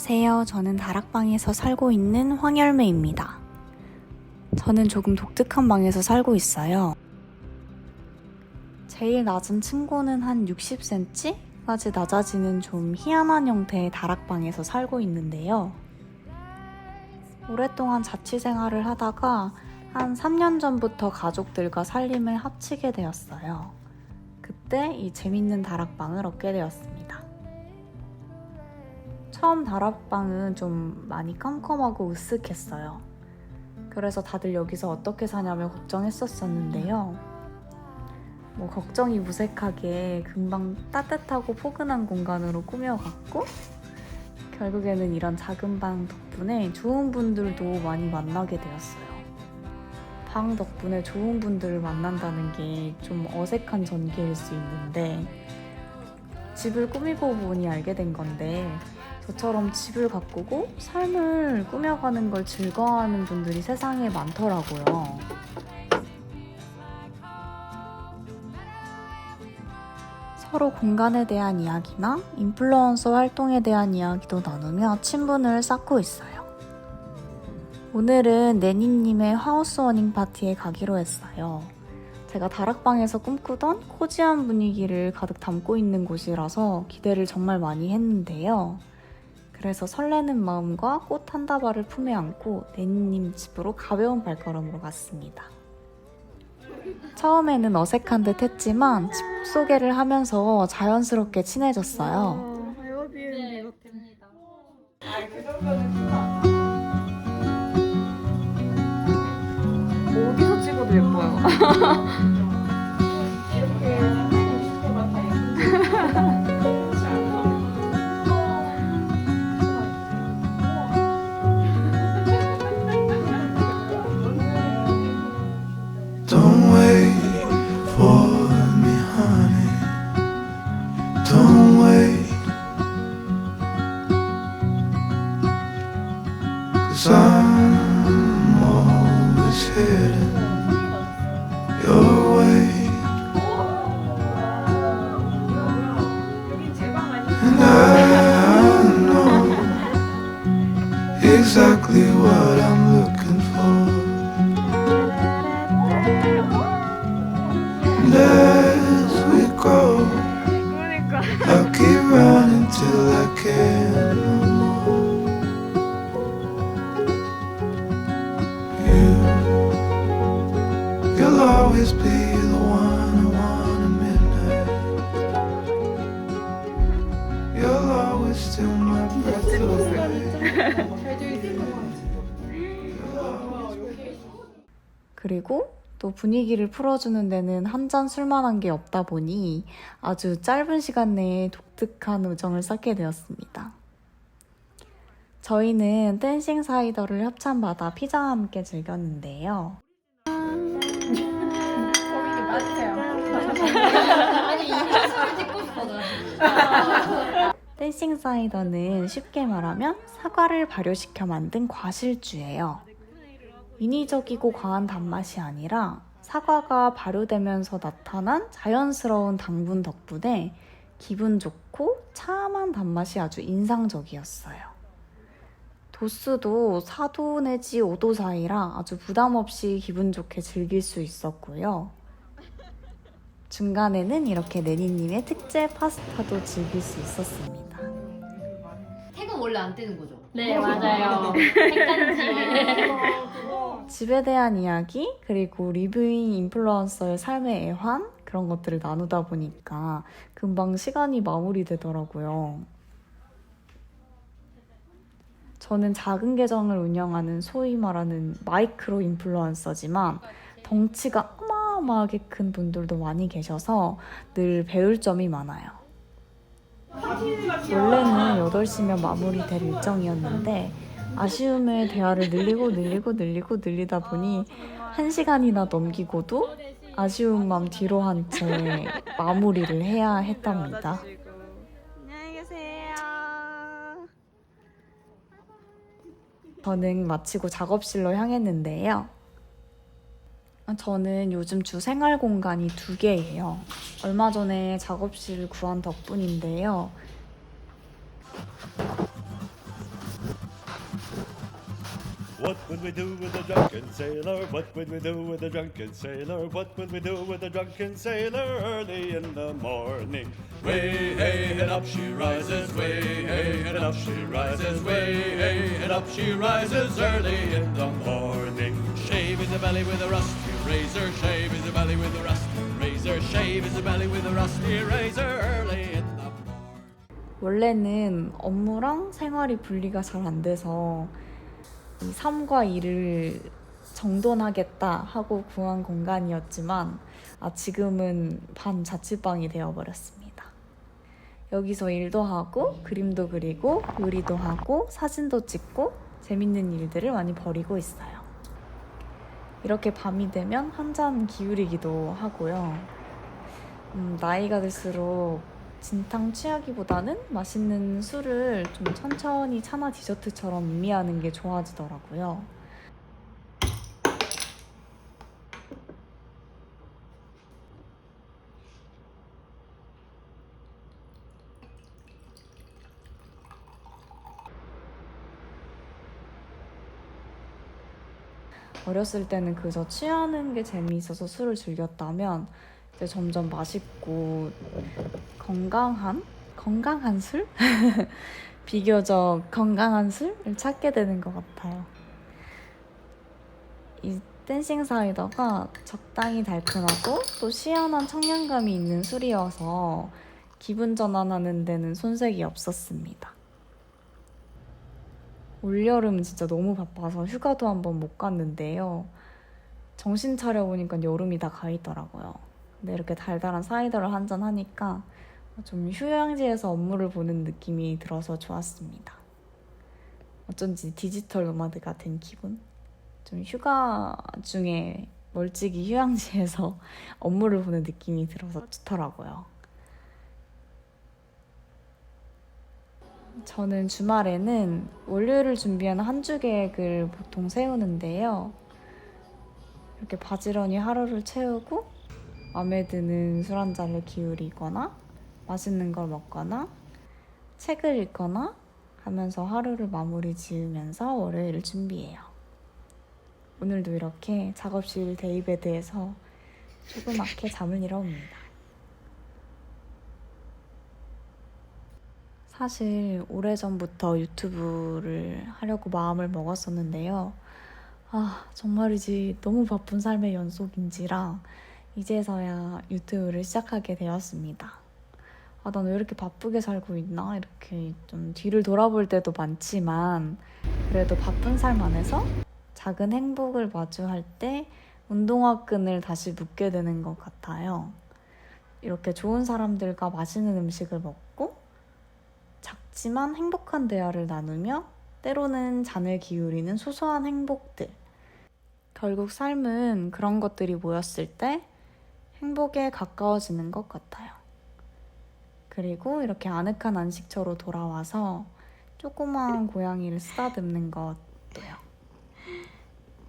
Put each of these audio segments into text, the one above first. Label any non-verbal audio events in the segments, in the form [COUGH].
안녕하세요. 저는 다락방에서 살고 있는 황열매입니다. 저는 조금 독특한 방에서 살고 있어요. 제일 낮은 층고는 한 60cm까지 낮아지는 좀 희한한 형태의 다락방에서 살고 있는데요. 오랫동안 자취 생활을 하다가 한 3년 전부터 가족들과 살림을 합치게 되었어요. 그때 이 재밌는 다락방을 얻게 되었습니다. 처음 다락방은 좀 많이 깜깜하고 으쓱했어요. 그래서 다들 여기서 어떻게 사냐며 걱정했었었는데요. 뭐 걱정이 무색하게 금방 따뜻하고 포근한 공간으로 꾸며갔고 결국에는 이런 작은 방 덕분에 좋은 분들도 많이 만나게 되었어요. 방 덕분에 좋은 분들을 만난다는 게 좀 어색한 전개일 수 있는데 집을 꾸미고 보니 알게 된 건데 저처럼 집을 가꾸고 삶을 꾸며가는 걸 즐거워하는 분들이 세상에 많더라고요. 서로 공간에 대한 이야기나 인플루언서 활동에 대한 이야기도 나누며 친분을 쌓고 있어요. 오늘은 네니님의 하우스 워닝 파티에 가기로 했어요. 제가 다락방에서 꿈꾸던 코지한 분위기를 가득 담고 있는 곳이라서 기대를 정말 많이 했는데요. 그래서 설레는 마음과 꽃 한 다발을 품에 안고 네니님 집으로 가벼운 발걸음으로 갔습니다. 처음에는 어색한 듯 했지만 집 소개를 하면서 자연스럽게 친해졌어요. 네, 어디서 찍어도 예뻐요. [LAUGHS] [LAUGHS] always be the one I want at midnight. You'll always steal my breath away. 그리고 또 분위기를 풀어주는 데는 한 잔 술만한 게 없다 보니 아주 짧은 시간 내에 독특한 우정을 쌓게 되었습니다. 저희는 댄싱 사이더를 협찬받아 피자와 함께 즐겼는데요. [LAUGHS] 댄싱 사이더는 쉽게 말하면 사과를 발효시켜 만든 과실주예요. 인위적이고 과한 단맛이 아니라 사과가 발효되면서 나타난 자연스러운 당분 덕분에 기분 좋고 참한 단맛이 아주 인상적이었어요. 도수도 4도 내지 5도 사이라 아주 부담 없이 기분 좋게 즐길 수 있었고요. 중간에는 이렇게 네니님의 특제 파스타도 즐길 수 있었습니다. 택은 원래 안 떼는 거죠? 네, 맞아요. [LAUGHS] 핵단지. 집에 대한 이야기 그리고 리뷰잉 인플루언서의 삶의 애환 그런 것들을 나누다 보니까 금방 시간이 마무리되더라고요. 저는 작은 계정을 운영하는 소위 말하는 마이크로 인플루언서지만 덩치가 어마어마하게 큰 분들도 많이 계셔서 늘 배울 점이 많아요. 원래는 8시면 마무리될 일정이었는데 아쉬움에 대화를 늘리고 늘리고 늘리고 늘리다 보니 1시간이나 넘기고도 아쉬운 맘 뒤로 한 채 마무리를 해야 했답니다. 안녕히 계세요. 저는 마치고 작업실로 향했는데요. 저는 요즘 주 생활 공간이 두 개예요. 얼마 전에 작업실을 구한 덕분인데요. Shave his belly with a rusty razor, shave his belly with a rusty razor, shave his belly with a rusty razor early in the morning. 원래는 업무랑 생활이 분리가 잘 안 돼서 이 삶과 일을 정돈하겠다 하고 구한 공간이었지만 아, 지금은 반 자취방이 되어버렸습니다. 여기서 일도 하고 그림도 그리고 요리도 하고 사진도 찍고 재밌는 일들을 많이 벌이고 있어요. 이렇게 밤이 되면 한 잔 기울이기도 하고요. 음, 나이가 들수록 진탕 취하기보다는 맛있는 술을 좀 천천히 차나 디저트처럼 의미하는 게 좋아지더라고요. 어렸을 때는 그저 취하는 게 재미있어서 술을 즐겼다면 이제 점점 맛있고 건강한 건강한 술 [LAUGHS] 비교적 건강한 술을 찾게 되는 것 같아요. 이 댄싱 사이더가 적당히 달큰하고 또 시원한 청량감이 있는 술이어서 기분 전환하는 데는 손색이 없었습니다. 올여름 진짜 너무 바빠서 휴가도 한번 못 갔는데요. 정신 차려 보니까 여름이 다 가 있더라고요. 근데 이렇게 달달한 사이다를 한 잔 하니까 좀 휴양지에서 업무를 보는 느낌이 들어서 좋았습니다. 어쩐지 디지털 노마드 같은 기분? 좀 휴가 중에 멀찍이 휴양지에서 [LAUGHS] 업무를 보는 느낌이 들어서 좋더라고요. 저는 주말에는 월요일을 준비하는 한주 계획을 보통 세우는데요. 이렇게 바지런히 하루를 채우고 마음에 드는 술 한 잔을 기울이거나 맛있는 걸 먹거나 책을 읽거나 하면서 하루를 마무리 지으면서 월요일을 준비해요. 오늘도 이렇게 작업실 데이베드에서 조그맣게 잠을 이뤄옵니다. 사실 오래전부터 유튜브를 하려고 마음을 먹었었는데요. 아, 정말이지 너무 바쁜 삶의 연속인지라 이제서야 유튜브를 시작하게 되었습니다. 아, 난 왜 이렇게 바쁘게 살고 있나? 이렇게 좀 뒤를 돌아볼 때도 많지만 그래도 바쁜 삶 안에서 작은 행복을 마주할 때 운동화 끈을 다시 묶게 되는 것 같아요. 이렇게 좋은 사람들과 맛있는 음식을 먹고 작지만 행복한 대화를 나누며 때로는 잔을 기울이는 소소한 행복들. 결국 삶은 그런 것들이 모였을 때 행복에 가까워지는 것 같아요. 그리고 이렇게 아늑한 안식처로 돌아와서 조그마한 [LAUGHS] 고양이를 쓰다듬는 것도요.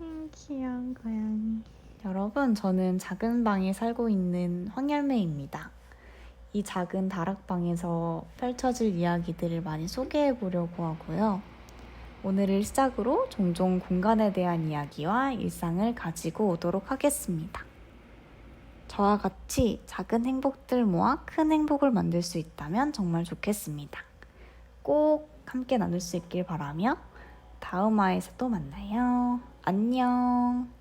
음, 귀여운 고양이. 여러분, 저는 작은 방에 살고 있는 황열매입니다. 이 작은 다락방에서 펼쳐질 이야기들을 많이 소개해 보려고 하고요. 오늘을 시작으로 종종 공간에 대한 이야기와 일상을 가지고 오도록 하겠습니다. 저와 같이 작은 행복들 모아 큰 행복을 만들 수 있다면 정말 좋겠습니다. 꼭 함께 나눌 수 있길 바라며 다음 화에서 또 만나요. 안녕.